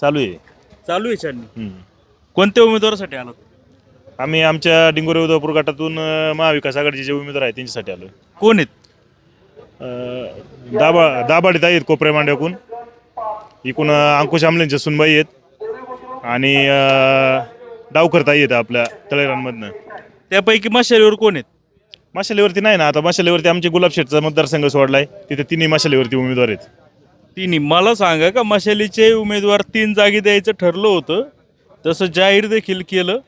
चालू आहे. चालू आहे छाननी. हम्म. कोणत्या उमेदवारासाठी आलात? आम्ही आमच्या डिंगोरे उदयपूर गटातून अं, महाविकास आघाडीचे जे उमेदवार आहेत त्यांच्यासाठी आलो कोण आहेत? दाबा दाबाडीत आहेत कोपऱ्या मांड्याकून. इकून अं, अंकुश आमलेंच्या सुनबाई आहेत. आणि अं, डावकर ताई आहेत आपल्या तळेरांमधनं त्यापैकी मशालीवर कोण आहेत? माशालीवरती नाही ना आता माशालीवरती आमचे गुलाब शेठचा मतदारसंघ सोडलाय. तिथे तिन्ही माशालीवरती उमेदवार आहेत. तिन्ही. मला सांगा का मशालीचे उमेदवार तीन जागी द्यायचं ठरलं होतं तसं जाहीर देखील केलं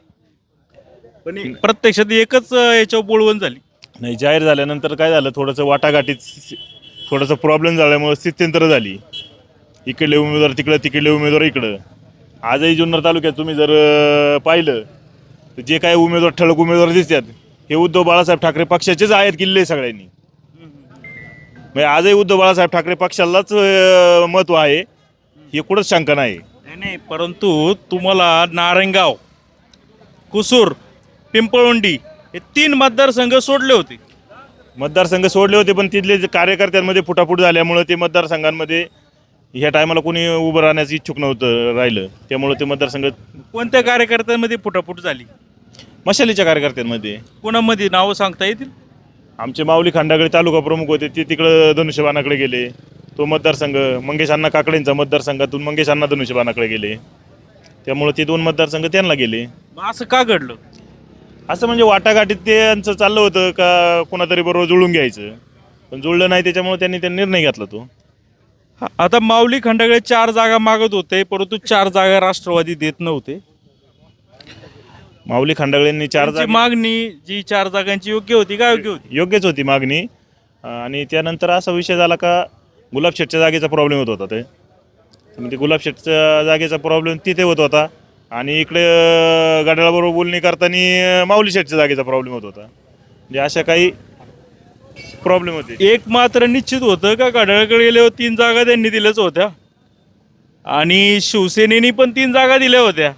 पण प्रत्यक्षात एकच अं, याच्यावर बोलवण झाली. नाही जाहीर झाल्यानंतर काय झालं थोडंसं वाटाघाटीत थोडंसं प्रॉब्लेम झाल्यामुळं स्थित्यंतर झाली. इकडले उमेदवार तिकडं तिकडले उमेदवार इकडं. आजही जुन्नर तालुक्यात तुम्ही जर अं, पाहिलं तर जे काय उमेदवार ठळक उमेदवार दिसतात हे उद्धव बाळासाहेब ठाकरे पक्षाचेच आहेत किल्ले सगळ्यांनी. म्हणजे आजही उद्धव बाळासाहेब ठाकरे पक्षालाच महत्त्व आहे. हे कुठंच शंका नाही. नाही नाही परंतु तुम्हाला नारायणगाव कुसूर पिंपळवंडी हे तीन मतदारसंघ सोडले होते. मतदारसंघ सोडले होते पण तिथले जे कार्यकर्त्यांमध्ये फुटाफूट झाल्यामुळं ते मतदारसंघांमध्ये ह्या टायमाला कोणी उभं राहण्याचं इच्छुक नव्हतं राहिलं. त्यामुळं ते मतदारसंघ कोणत्या कार्यकर्त्यांमध्ये फुटाफूट झाली? मशालीच्या कार्यकर्त्यांमध्ये. कोणामध्ये? नावं सांगता येतील? आमचे माऊली खांडागळे तालुका प्रमुख होते ते तिकडं धनुष्यबाणाकडे गेले. तो मतदारसंघ मंगेश अण्णा काकडेंचा मतदारसंघातून मंगेश अण्णा धनुष्यबाणाकडे गेले. त्यामुळं ते दोन मतदारसंघ त्यांना गेले. मग असं का घडलं? असं म्हणजे वाटाघाटीत ते यांचं चाललं होतं का कोणातरी बरोबर जुळून घ्यायचं. पण जुळलं नाही त्याच्यामुळे त्यांनी ते निर्णय घेतला तो. हा, आता माऊली खंडागळे चार जागा मागत होते परंतु चार जागा राष्ट्रवादी देत नव्हते. माऊली खांडागळेंनी चार त्यांची जागी मागणी जी चार जागांची योग्य होती का योग्य होती? योग्यच होती मागणी. आणि त्यानंतर असा विषय झाला का गुलाब शेटच्या जागेचा प्रॉब्लेम होत होता ते. म्हणजे गुलाब शेटच्या जागेचा प्रॉब्लेम तिथे होत होता. आणि इकडे अं, गडाळाबरोबर बोलणी करताना माऊली शेटच्या जागेचा प्रॉब्लेम होत होता. म्हणजे अशा काही प्रॉब्लेम होते. एक मात्र निश्चित होतं का घड्याळकडे गेल्यावर तीन जागा त्यांनी दिल्याच होत्या? आणि शिवसेनेनी पण तीन जागा दिल्या होत्या.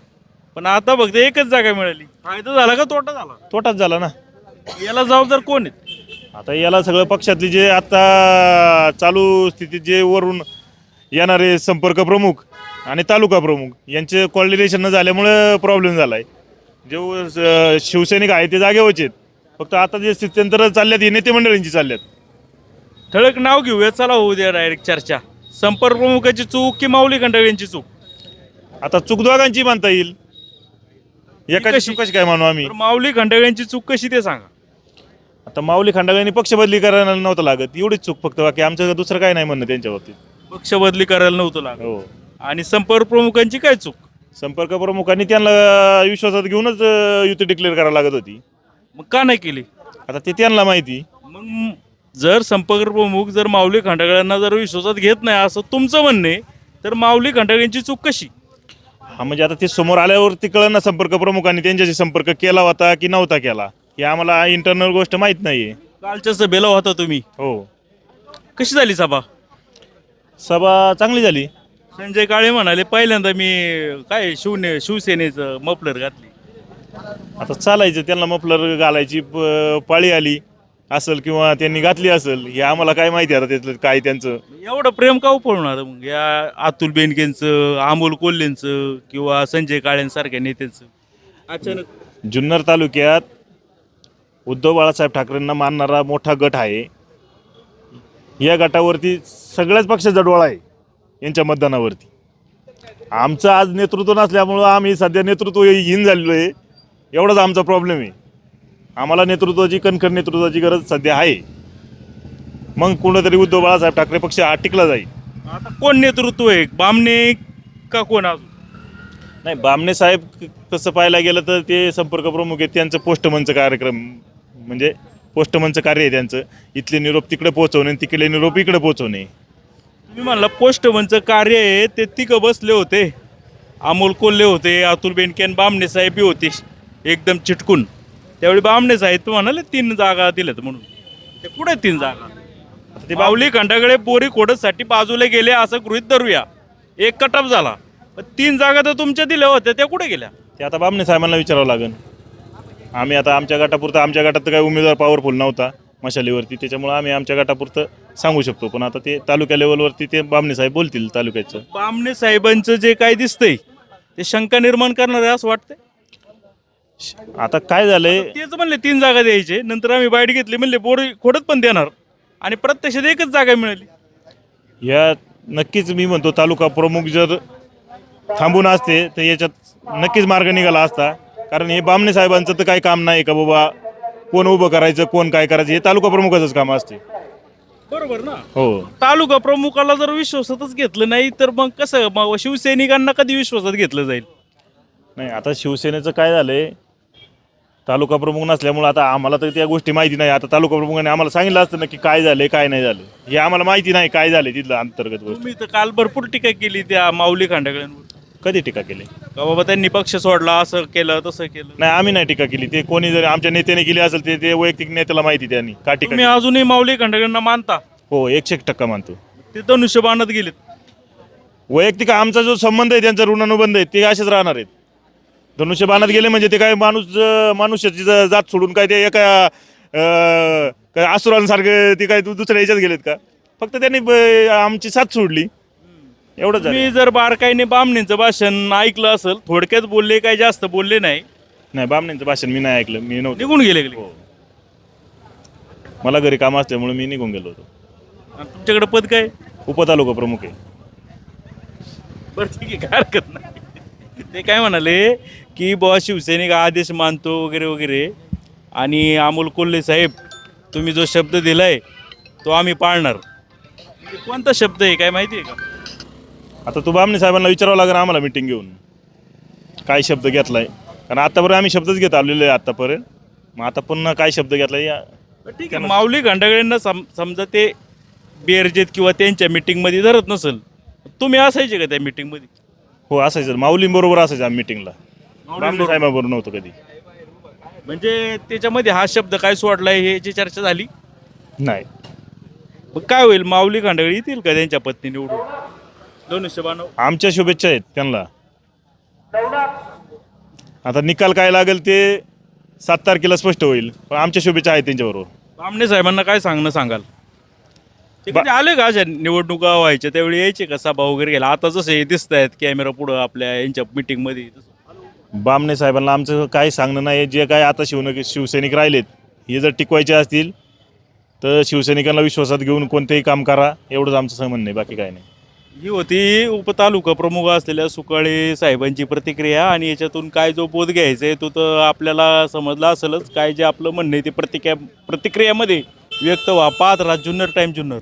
पण आता फक्त एकच जागा मिळाली. फायदा झाला का तोटा झाला? तोटाच झाला ना. याला जबाबदार कोण आहेत? आता याला सगळं पक्षातले जे आता चालू स्थितीत जे वरून येणारे संपर्क प्रमुख आणि तालुका प्रमुख यांचे कॉर्डिनेशन न झाल्यामुळे प्रॉब्लेम झाला आहे जे व- शिवसैनिक आहे ते जागेवरचे आहेत. फक्त आता जे स्थित्यंतर चालल्यात हे नेते मंडळींची चालल्यात. ठळक नाव घेऊया. चला होऊ द्या डायरेक्ट चर्चा. संपर्क प्रमुखाची चूक की माऊली खंडागळ्यांची चूक? आता चूक दोघांची मानता येईल. एकाची कशी? चूक कशी काय मानू आम्ही? तर माऊली खंडागळ्यांची चूक कशी ते सांगा. आता माऊली खंडागळ्यांनी पक्ष बदली करायला नव्हतं लागत. एवढीच चूक फक्त. बाकी आमचं दुसरं काय नाही म्हणणं त्यांच्या बाबतीत. पक्ष बदली करायला नव्हतं लागत. हो. आणि संपर्क प्रमुखांची काय चूक? संपर्क प्रमुखांनी त्यांना विश्वासात घेऊनच अं, युती डिक्लेअर करायला लागत होती. मग का नाही केली? आता ते त्यांना माहिती. मग जर संपर्क प्रमुख जर माऊली खंडागळ्यांना जर विश्वासात घेत नाही असं तुमचं म्हणणे तर माऊली खंडागळ्यांची चूक कशी? हा म्हणजे आता ते समोर आल्यावरती कळलं ना संपर्क प्रमुखांनी त्यांच्याशी संपर्क केला होता की नव्हता केला? हे आम्हाला इंटरनल गोष्ट माहीत नाहीये. कालच्या सभेला होता तुम्ही? हो. कशी झाली सभा? सभा चांगली झाली. संजय काळे म्हणाले पहिल्यांदा मी काय शिवने शिवसेनेचं मफलर घातली. आता चालायचं त्यांना मफलर घालायची प- पाळी आली. असेल किंवा त्यांनी घातली असेल हे आम्हाला काय माहिती आता त्यातलं काय त्यांचं? एवढं प्रेम का पळणार? मग या अतुल बेनकेंचं अमोल कोल्हेंचं किंवा संजय काळेंसारख्या नेत्यांचं? अचानक. जुन्नर तालुक्यात उद्धव बाळासाहेब ठाकरेंना मानणारा मोठा गट आहे. या गटावरती सगळ्याच पक्षाचा डोळा आहे यांच्या मतदानावरती. आमचं आज नेतृत्व नसल्यामुळं आम्ही सध्या नेतृत्वहीन झालेलो आहे. एवढाच आमचा प्रॉब्लेम आहे. आम्हाला नेतृत्वाची कणखर नेतृत्वाची गरज सध्या आहे. मग कुठंतरी उद्धव बाळासाहेब ठाकरे पक्ष हा टिकला जाईल आता कोण नेतृत्व आहे? बामणे का कोण अजून? नाही बामणे साहेब क- तसं पाहायला गेलं तर ते संपर्क प्रमुख आहेत. त्यांचं पोस्टमनचं कार्यक्रम म्हणजे पोस्टमनचं कार्य आहे त्यांचं. इथले निरोप तिकडे पोहोचवणे आणि तिकडले निरोप इकडे पोहोचवणे. तुम्ही म्हणला पोस्टमनचं कार्य आहे ते तिघं बसले होते. अमोल कोल्हे होते अतुल बेनके आणि बामणे साहेब होते. एकदम चिटकून. त्यावेळी बामणे साहेब तू म्हणाले तीन जागा दिल्यात म्हणून. ते कुठे तीन जागा? आता ते बावली खंडाकडे बोरी खोडसाठी बाजूला गेले असं गृहित धरूया. एक कटअप झाला. पण तीन जागा तर तुमच्या दिल्या होत्या त्या कुठे गेल्या? ते आता बामणे साहेबांना विचारावं लागेल. आम्ही आता आमच्या गटापुरतं आमच्या गटात तर काही उमेदवार पॉवरफुल नव्हता मशालीवरती त्याच्यामुळं आम्ही आमच्या गटापुरतं सांगू शकतो. पण आता ते तालुक्या लेवलवरती ते बामणे साहेब बोलतील तालुक्याचं. बामणे साहेबांचं जे काय दिसतंय ते शंका निर्माण करणार आहे असं वाटतंय? आता काय झालंय? तेच म्हणले तीन जागा द्यायचे. नंतर आम्ही बाईट घेतली म्हणले बोर खोडत पण देणार. आणि प्रत्यक्षात एकच जागा मिळाली. या नक्कीच मी म्हणतो तालुका प्रमुख जर थांबून असते तर याच्यात नक्कीच मार्ग निघाला असता. कारण हे बामणे साहेबांचं तर काही काम नाही का बाबा? कोण उभं करायचं कोण काय करायचं हे तालुका प्रमुखाचंच काम असते. बरोबर ना? हो. तालुका प्रमुखाला जर विश्वासातच घेतलं नाही तर मग कसं? मग शिवसैनिकांना कधी विश्वासात घेतलं जाईल? नाही आता शिवसेनेचं काय झालंय? तालुका प्रमुख नसल्यामुळे आता आम्हाला तर त्या गोष्टी माहिती नाही. आता तालुका प्रमुखाने आम्हाला सांगितलं असतं ना की काय झालंय काय नाही झालं हे आम्हाला माहिती नाही काय झालंय तिथलं अंतर्गत गोष्ट. तुम्ही तर काल भरपूर टीका केली त्या माऊली खांडागळ्यांवर कधी टीका केली? का बाबा त्यांनी पक्ष सोडला असं केलं तसं केलं. नाही आम्ही नाही टीका केली. ते कोणी जरी आमच्या नेत्याने केली असेल ते ते वैयक्तिक नेत्याला माहिती त्यांनी. का टीका तुम्ही केली. अजूनही माऊली खांडागळ्यांना मानता? हो एकशे एक टक्का मानतो. ते धनुष्यबाणात गेलेत. वैयक्तिक आमचा जो संबंध आहे त्यांचा ऋणानुबंध आहे ते असेच राहणार आहेत. धनुष्यबाणात गेले म्हणजे ते काय माणूस मनुष्याची ज- जात सोडून काय ते एका अं, काय असुरांसारखं ते काय दु- दुसऱ्या याच्यात गेलेत का? फक्त त्यांनी ब- आमची साथ सोडली. एवढंच झालं. तुम्ही जर बारकाईने बामणेंचं भाषण ऐकलं असेल थोडक्यात बोलले काय जास्त बोलले नाही. नाही बामण्यांचं भाषण मी नाही ऐकलं मी नव्हतं. निघून गेले गेले हो. मला घरी काम असल्यामुळे मी निघून गेलो होतो. आणि तुमच्याकडे पद काय? उपतालुका प्रमुख आहे. बरं ठीक आहे काय हरकत नाही. ते काय म्हणाले की बुवा शिवसैनिक आदेश मानतो वगैरे वगैरे. आणि अमोल कोल्हे साहेब तुम्ही जो शब्द दिलाय तो आम्ही पाळणार. म्हणजे कोणता शब्द आहे काय माहिती आहे का? आता तू बामणे साहेबांना विचारावं लागेल आम्हाला मिटिंग घेऊन. काय शब्द घेतलाय? कारण आतापर्यंत आम्ही शब्दच घेत आलेले आहे आतापर्यंत. मग आता पुन्हा काय शब्द घेतलाय? या बरं ठीक आहे. माऊली घंटागळ्यांना सम समजा ते बेरजेत किंवा त्यांच्या मिटिंगमध्ये धरत नसेल तुम्ही असायचे का त्या मिटिंगमध्ये हो असायचं. माऊलींबरोबर असायचं आम्ही मिटिंगला बामणे साहेबांबरोबर नव्हतं कधी. म्हणजे त्याच्यामध्ये हा शब्द काय सोडलाय हे याची चर्चा झाली? नाही. मग काय होईल? माऊली खांडगळी येतील का त्यांच्या पत्नी निवडून? धनुष्य बाणव आमच्या शुभेच्छा आहेत त्यांना. आता निकाल काय लागेल ते सात तारखेला स्पष्ट होईल. पण आमच्या शुभेच्छा आहेत त्यांच्याबरोबर. बामणे साहेबांना काय सांगणं सांगाल? ते बा- कधी आले का अशा निवडणुका व्हायच्या? त्यावेळी यायचे का? सभा वगैरे गेला आता जसं हे दिसत आहेत कॅमेरा पुढं आपल्या यांच्या मिटिंगमध्ये बामणे साहेबांना आमचं काही सांगणं नाही. जे काय आता शिवन शिवसैनिक राहिलेत हे जर टिकवायचे असतील तर शिवसैनिकांना विश्वासात घेऊन कोणतेही काम करा. एवढंच आमचं समजणं नाही बाकी काय नाही. ही होती उपतालुका प्रमुख असलेल्या सुकाळे साहेबांची प्रतिक्रिया आणि याच्यातून काय जो बोध घ्यायचा आहे तो तर आपल्याला समजला असेलच. काय जे आपलं म्हणणं आहे ते प्रतिक्रिया प्रतिक्रियामध्ये व्यक्त व्हा पाहत राहा जुन्नर टाईम जुन्नर.